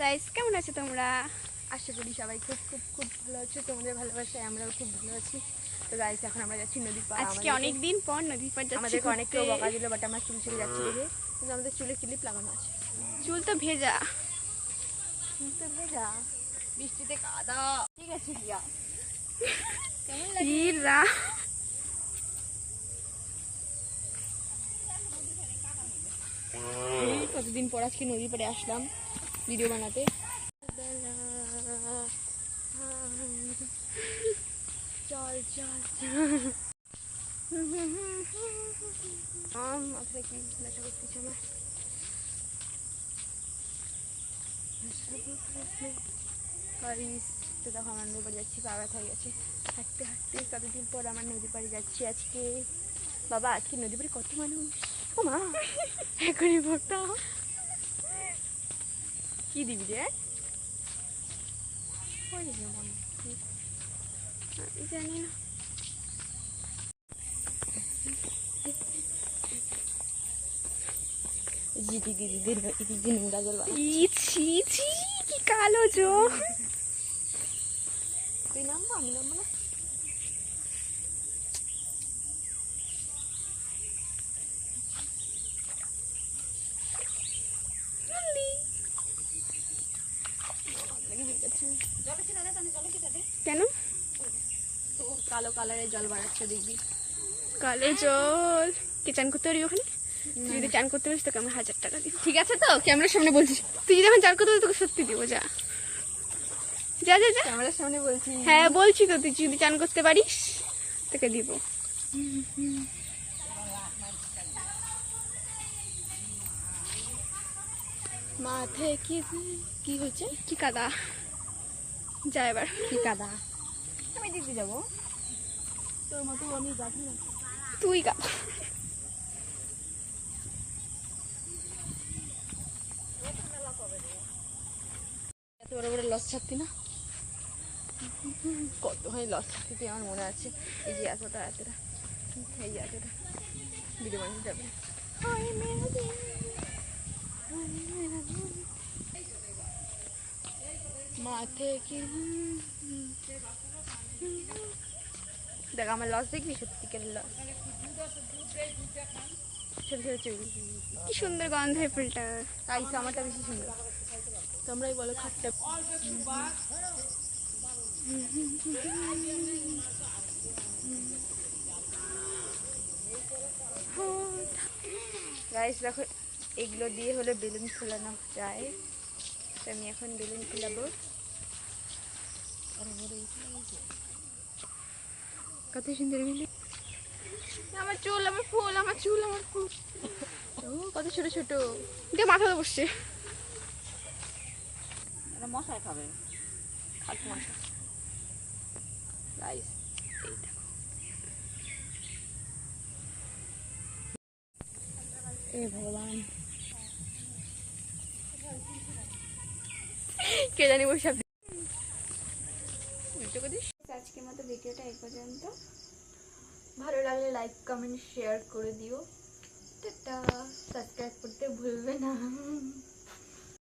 Guys কেমন আছো তোমরা? আশা করি সবাই খুব খুব খুব ভালো আছো তোমাদের ভালোবাসায় আমরাও খুব ভালো আছি। তো গাইস এখন আমরা যাচ্ছি নদীর পাড় আজকে অনেক দিন পর নদীর পাড় যাচ্ছি আমাদেরকে অনেক কেউ বকা দিল বাট আমার চুল ছেড়ে যাচ্ছে দেখে। কিন্তু আমাদের চুলে ক্লিপ লাগানো আছে। চুল তো ভেজা। চুল তো ভেজা। বৃষ্টিতে কাদা। ঠিক আছে রিয়া কেমন ইরা। কতদিন পর আজকে নদীর পাড়ে আসলাম? ভিডিও বানাতে। চল চল আম মাথায় কি ব্যথা করতেছে আমার? তো দেখো আমার নদী পাড়ে যাচ্ছি হয়ে গেছে। হাঁটতে হাঁটতে কতদিন পর আমার নদী পাড়ে যাচ্ছি আজকে? বাবা আজকে নদী পাড়ে কত মানুষ? ও মা এখনই ভোটটা কি দিবি রে? জানি না। জি দিদি ছি ছি কি কালো জো তুই নামবো আমি নামবো না? কেন? কালো কালারের জল বাড়াচ্ছে দেখবি। কালো জল। কে চান করতে পারি ওখানে? তুই যদি চান করতে পারিস তোকে আমার হাজার টাকা দিব। ঠিক আছে তো? ক্যামেরার সামনে বলছিস তুই যদি এখন চান করতে তোকে সত্যি দিব যা। যা যা যা। ক্যামেরার সামনে বলছি। হ্যাঁ বলছি তো তুই যদি চান করতে পারিস তোকে দিব। মাথায় কি কি হয়েছে? কি কাদা যা এবার। কি কাদা আমি দিতে যাব। তোর মতো আমি তুই কাদা এত বড় বড় লস ছাড়তি না? কত হয় লস ছাড়তি আমার মনে আছে। এই যে এতটা এতটা। এই যে এতটা। ভিডিও বানিয়ে যাবে মাথে কি দেখ, আমার লস দেখবি সত্যিকার লস ছোট ছোট কি সুন্দর গন্ধ হয় ফুলটা। তাই তো আমারটা বেশি সুন্দর। তোমরাই বলো খাটটা গাইস দেখো, এগুলো দিয়ে হলে বেলুন ফোলানো। যায় আমি এখন বেলুন ফোলাবো। কত সুন্দর বেলুন আমার চুল আমার ফুল আমার চুল আমার ফুল। ও কত ছোট ছোট। দিয়ে মাথাতে বসছে। মশাই খাবে। খাট মশা গাইস এই দেখো। এ ভগবান। কে জানি বসে উল্টো দিস। আজকের মতো ভিডিওটা এই পর্যন্ত। ভালো লাগলে লাইক কমেন্ট শেয়ার করে দিও। টাটা। সাবস্ক্রাইব করতে ভুলবে না।